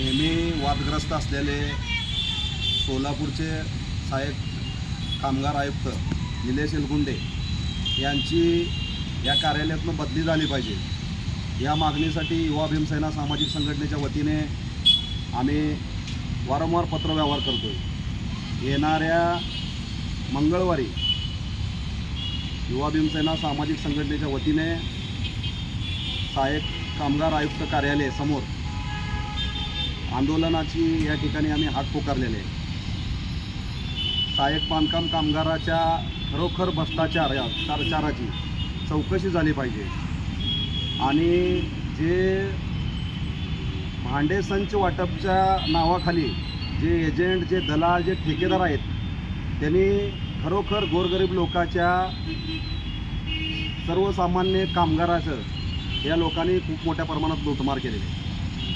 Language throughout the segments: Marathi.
नेहमी वादग्रस्त असलेले सोलापूरचे सहाय्यक कामगार आयुक्त निलेश एलगुंडे यांची या कार्यालयातून बदली झाली पाहिजे. या मागणीसाठी युवा भीमसेना सामाजिक संघटनेच्या वतीने आम्ही वारंवार पत्रव्यवहार करतो आहे येणाऱ्या मंगळवारी युवा भीमसेना सामाजिक संघटनेच्या वतीने सहाय्यक कामगार आयुक्त कार्यालय समोर आंदोलनाची या ठिकाणी आम्ही हात पुकारलेले आहे. सहाय्यक बांधकाम कामगाराच्या खरोखर भ्रष्टाचार या सरचाराची चौकशी झाली पाहिजे. आणि जे भांडे संच वाटपच्या नावाखाली जे एजंट जे दलाल जे ठेकेदार आहेत त्यांनी खरोखर गोरगरीब लोकाच्या सर्वसामान्य कामगाराचं या लोकांनी खूप मोठ्या प्रमाणात लूटमार केलेली आहे.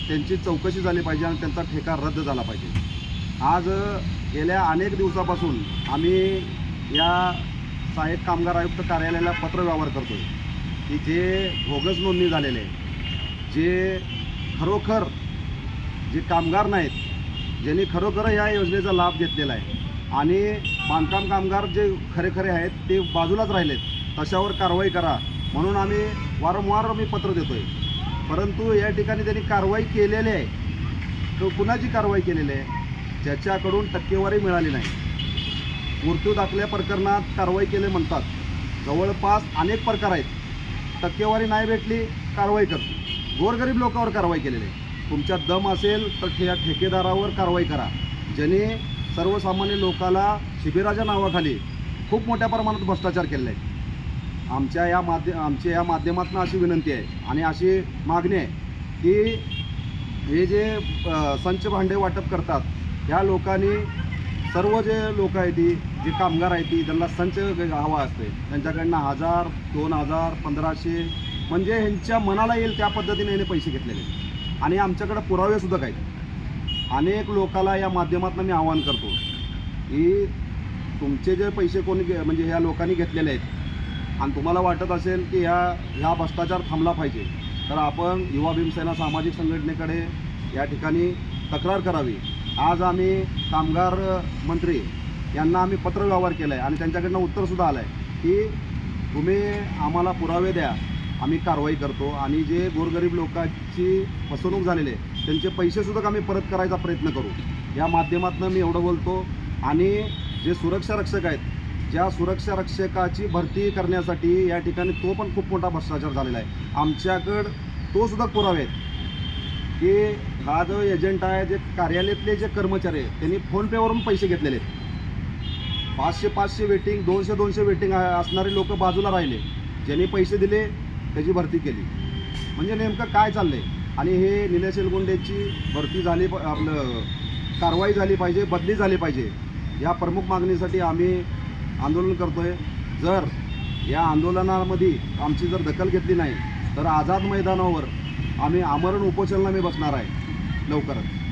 त्यांची चौकशी झाली पाहिजे आणि त्यांचा ठेका रद्द झाला पाहिजे. आज गेल्या अनेक दिवसापासून आम्ही या सहाय्यक कामगार आयुक्त कार्यालयाला पत्रव्यवहार करतो आहे की जे भोगस नोंदणी झालेले आहे जे खरोखर जे कामगार नाहीत ज्यांनी खरोखर या योजनेचा लाभ घेतलेला आहे आणि बांधकाम कामगार जे खरे खरे आहेत ते बाजूलाच राहिलेत तशावर कारवाई करा म्हणून आम्ही वारंवार मी पत्र देतो आहे परंतु या ठिकाणी त्यांनी कारवाई केलेली आहे. तो कुणाची कारवाई केलेली आहे? ज्याच्याकडून टक्केवारी मिळाली नाही. मृत्यू दाखल्या प्रकरणात कारवाई केले म्हणतात. जवळपास अनेक प्रकार आहेत. टक्केवारी नाही भेटली कारवाई करतो. गोरगरीब लोकांवर कारवाई केलेली आहे. तुमच्या दम असेल तर ठे ठेकेदारावर कारवाई करा. ज्याने सर्वसामान्य लोकाला शिबिराच्या नावाखाली खूप मोठ्या प्रमाणात भ्रष्टाचार केलेला आहे. आमच्या या माध्य आमच्या या माध्यमातून अशी विनंती आहे आणि अशी मागणी आहे की हे जे संच भांडे वाटप करतात ह्या लोकांनी सर्व जे लोक आहेत ती जे कामगार आहेत ती त्यांना संच हवा असते त्यांच्याकडनं हजार दोन हजार पंधराशे म्हणजे ह्यांच्या मनाला येईल त्या पद्धतीने याने पैसे घेतलेले आहेत. आणि आमच्याकडे पुरावेसुद्धा आहेत अनेक लोकाला या माध्यमातून मी आवाहन करतो की तुमचे जे पैसे कोणी घे- म्हणजे ह्या लोकांनी घेतलेले आहेत आणि तुम्हाला वाटत असेल की ह्या ह्या भ्रष्टाचार थांबला पाहिजे तर आपण युवा भीमसेना सामाजिक संघटनेकडे या ठिकाणी तक्रार करावी. आज आम्ही कामगार मंत्री यांना आम्ही पत्रव्यवहार केला आहे आणि त्यांच्याकडनं उत्तरसुद्धा आलं आहे की तुम्ही आम्हाला पुरावे द्या आम्ही कारवाई करतो आणि जे गोरगरीब लोकांची फसवणूक झालेली आहे त्यांचे पैसेसुद्धा आम्ही परत करायचा प्रयत्न करू. या माध्यमातून मी एवढं बोलतो आणि जे सुरक्षा रक्षक आहेत ज्या सुरक्षा रक्षकाची भरती करण्यासाठी या ठिकाणी तो पण खूप मोठा भ्रष्टाचार झालेला आहे. आमच्याकडं तो सुद्धा पुरावे आहेत. की हा जो एजंट आहे जे कार्यालयातले जे कर्मचारी आहेत त्यांनी फोनपेवरून पैसे घेतलेले आहेत. पाचशे पाचशे वेटिंग दोनशे दोनशे वेटिंग असणारे लोक बाजूला राहिले. ज्यांनी पैसे दिले त्याची भरती केली. म्हणजे नेमकं काय चाललं आहे आणि हे निलेश एलगुंडेची भरती झाली प- आपलं कारवाई झाली पाहिजे बदली झाली पाहिजे या प्रमुख मागणीसाठी आम्ही आंदोलन करतो आहे जर या आंदोलनामध्ये आमची जर दखल घेतली नाही तर आझाद मैदानावर आम्ही आमरण उपोषणाला मी बसणार आहे. लवकरच.